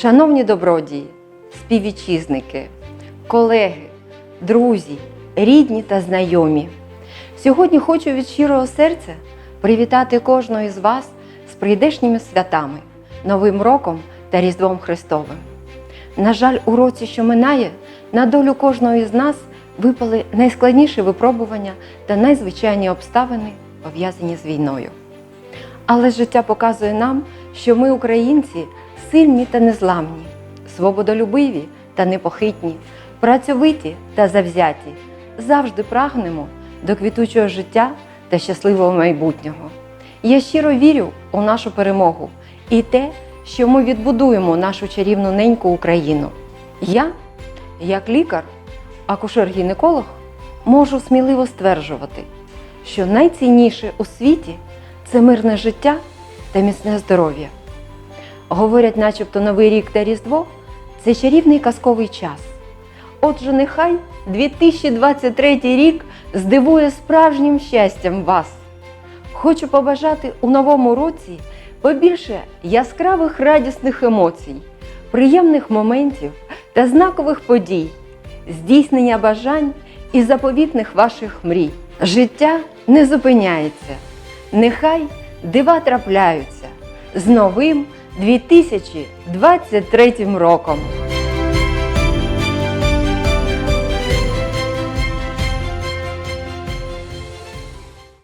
Шановні добродії, співвітчизники, колеги, друзі, рідні та знайомі. Сьогодні хочу від щирого серця привітати кожного із вас з прийдешніми святами, Новим роком та Різдвом Христовим. На жаль, у році, що минає, на долю кожного із нас випали найскладніші випробування та найзвичайні обставини, пов'язані з війною. Але життя показує нам, що ми, українці, сильні та незламні, свободолюбиві та непохитні, працьовиті та завзяті, завжди прагнемо до квітучого життя та щасливого майбутнього. Я щиро вірю у нашу перемогу і те, що ми відбудуємо нашу чарівну неньку Україну. Я, як лікар, акушер-гінеколог, можу сміливо стверджувати, що найцінніше у світі це мирне життя та міцне здоров'я. Говорять, начебто Новий рік та Різдво це чарівний казковий час. Отже, нехай 2023 рік здивує справжнім щастям вас. Хочу побажати у новому році побільше яскравих радісних емоцій, приємних моментів та знакових подій, здійснення бажань і заповітних ваших мрій. Життя не зупиняється. Нехай дива трапляються з новим 2023 роком.